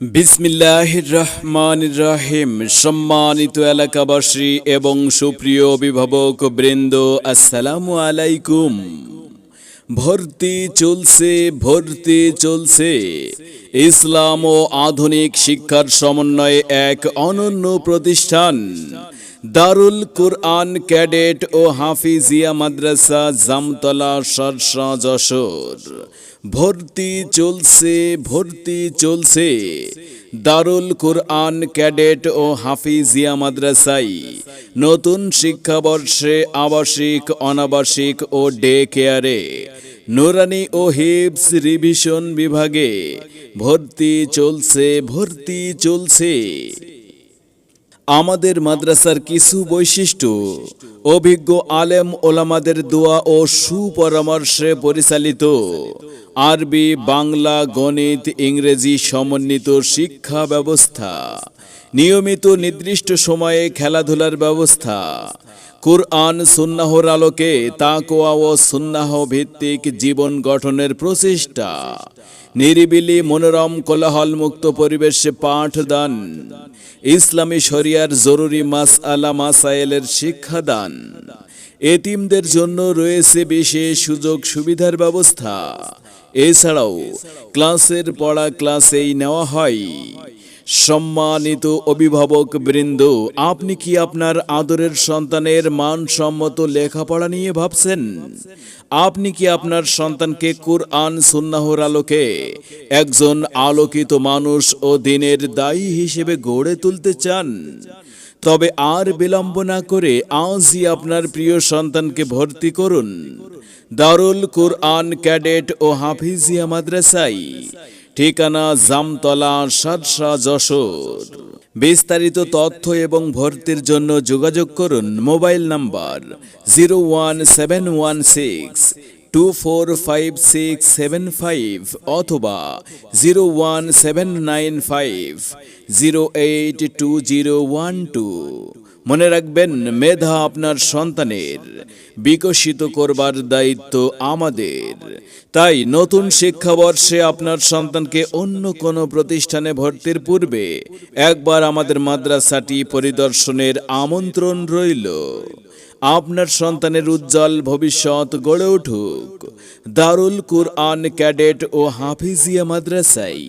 বিসমিল্লাহ রহমান রাহিম সম্মানিত এলাকাবাসী এবং সুপ্রিয় অভিভাবক বৃন্দ, আসসালামু আলাইকুম। ভর্তি চলছে ভর্তি চলছে। ইসলাম ও আধুনিক শিক্ষার সমন্বয়ে এক অনন্য প্রতিষ্ঠান। দারুল কুরআন ক্যাডেট ও হাফিজিয়া মাদ্রাসা জামতলা, সরসা, যশোর। ভর্তি চলছে ভর্তি চলছে। দারুল কুরআন ক্যাডেট ও হাফিজিয়া মাদ্রাসাই নতুন শিক্ষাবর্ষে আবাসিক, অনাবাসিক ও ডে কেয়ারে। নুরানি ও হিপস রিভিশন বিভাগে ভর্তি চলছে ভর্তি চলছে। আমাদের মাদ্রাসার কিছু বৈশিষ্ট্য। অভিজ্ঞ আলেম ওলামাদের দোয়া ও সুপরামর্শে পরিচালিত। আরবি, বাংলা, গণিত, ইংরেজি সমন্বিত শিক্ষা ব্যবস্থা। নিয়মিত নির্দিষ্ট সময়ে খেলাধুলার ব্যবস্থা। কুরআন সুন্নাহর আলোকে তাকোয়া ও সুন্নাহ ভিত্তিক জীবন গঠনের প্রচেষ্টা। নিরিবিলি মনোরম কোলাহল মুক্ত পরিবেশে পাঠদান। ইসলামী শরিয়ার জরুরি মাস আলা মাসাইলের শিক্ষাদান। এতিমদের জন্য রয়েছে বিশেষ সুযোগ সুবিধার ব্যবস্থা। এছাড়াও ক্লাসের পড়া ক্লাসেই নেওয়া হয়। সম্মানিত অভিভাবক বৃন্দ, আপনি কি আপনার আদরের সন্তানের মানসম্মত লেখাপড়া নিয়ে ভাবছেন? আপনি কি আপনার সন্তানকে কুরআন সুন্নাহর আলোকে একজন আলোকিত মানুষ ও দিনের দায়ী হিসেবে গড়ে তুলতে চান? তবে আর বিলম্ব না করে আজই আপনার প্রিয় সন্তানকে ভর্তি করুন। দারুল কুরআন ক্যাডেট ও হাফিজিয়া মাদ্রাসায় ঠিকানা জামতলা সারসা যশোর। বিস্তারিত তথ্য এবং ভর্তির জন্য যোগাযোগ করুন mobile number zero one seven one six, two four five six seven five অথবা zero one seven nine five, zero eight two zero one two. মনে রাখবেন, মেধা আপনার সন্তানের, বিকশিত করবার দায়িত্ব আমাদের। তাই নতুন শিক্ষাবর্ষে আপনার সন্তানকে অন্য কোনো প্রতিষ্ঠানে ভর্তির পূর্বে একবার আমাদের মাদ্রাসাটি পরিদর্শনের আমন্ত্রণ রইল। আপনার সন্তানের উজ্জ্বল ভবিষ্যৎ গড়ে উঠুক। দারুল কুরআন ক্যাডেট ও হাফিজিয়া মাদ্রাসায়।